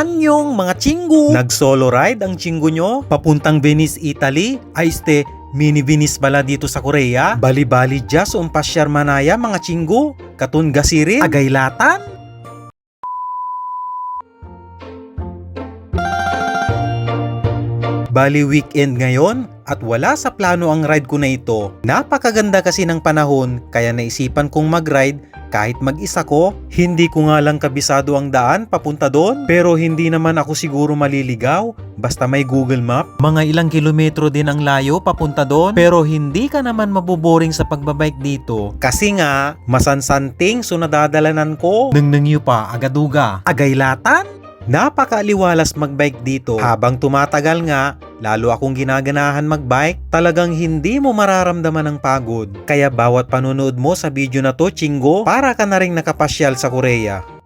Anyong mga chinggu! Nag-solo ride ang chinggu nyo papuntang Venice, Italy? Ay este, mini Venice bala dito sa Korea? Bali-bali just umpasyar manaya mga chinggu? Katun gasirin? Agaylatan? Bali weekend ngayon at wala sa plano ang ride ko na ito. Napakaganda kasi ng panahon kaya naisipan kong mag-ride kahit mag-isa ko. Hindi ko nga lang kabisado ang daan papunta doon pero hindi naman ako siguro maliligaw basta may Google Map. Mga ilang kilometro din ang layo papunta doon pero hindi ka naman mabuboring sa pagbabike dito. Kasi nga masansanting so nadadalanan ko. Nang nangyo pa agaduga. Agaylatan? Napakaaliwalas magbike dito. Habang tumatagal nga, lalo akong ginaganahan magbike, talagang hindi mo mararamdaman ang pagod. Kaya bawat panonood mo sa video na to, chingo, para ka na rin nakapasyal sa Korea.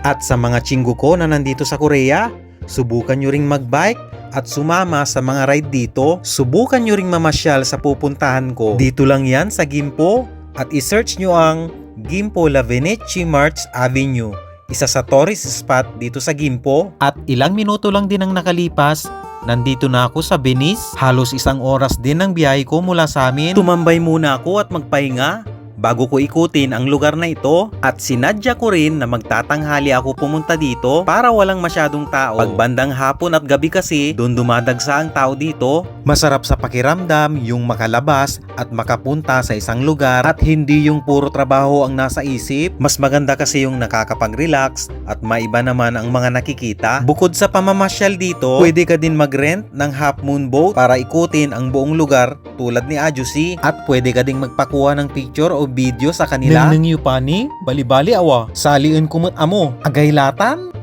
At sa mga chinggo ko na nandito sa Korea, subukan nyo ring magbike at sumama sa mga ride dito. Subukan nyo ring mamasyal sa pupuntahan ko. Dito lang yan sa Gimpo at isearch nyo ang Gimpo La Veneci March Avenue. Isa sa tourist spot dito sa Gimpo. At ilang minuto lang din ang nakalipas, Nandito na ako sa Venice. Halos isang oras din ang biyahe ko mula sa amin. Tumambay muna ako at magpahinga bago ko ikutin ang lugar na ito at sinadya ko rin na magtatanghali ako pumunta dito para walang masyadong tao. Pag bandang hapon at gabi kasi, doon dumadagsa ang tao dito. Masarap sa pakiramdam yung makalabas at makapunta sa isang lugar at hindi yung puro trabaho ang nasa isip. Mas maganda kasi yung nakakapag-relax at maiba naman ang mga nakikita. Bukod sa pamamasyal dito, pwede ka din mag-rent ng half moon boat para ikutin ang buong lugar tulad ni Ajusi at pwede ka ding magpakuha ng picture o video sa kanila. Nang nangyo pa ni, bali-bali awa, saliin kumot amo, agaylatan?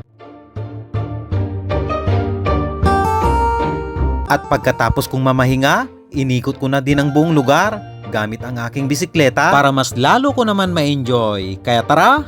At pagkatapos kong mamahinga, inikot ko na din ang buong lugar gamit ang aking bisikleta para mas lalo ko naman ma-enjoy. Kaya tara,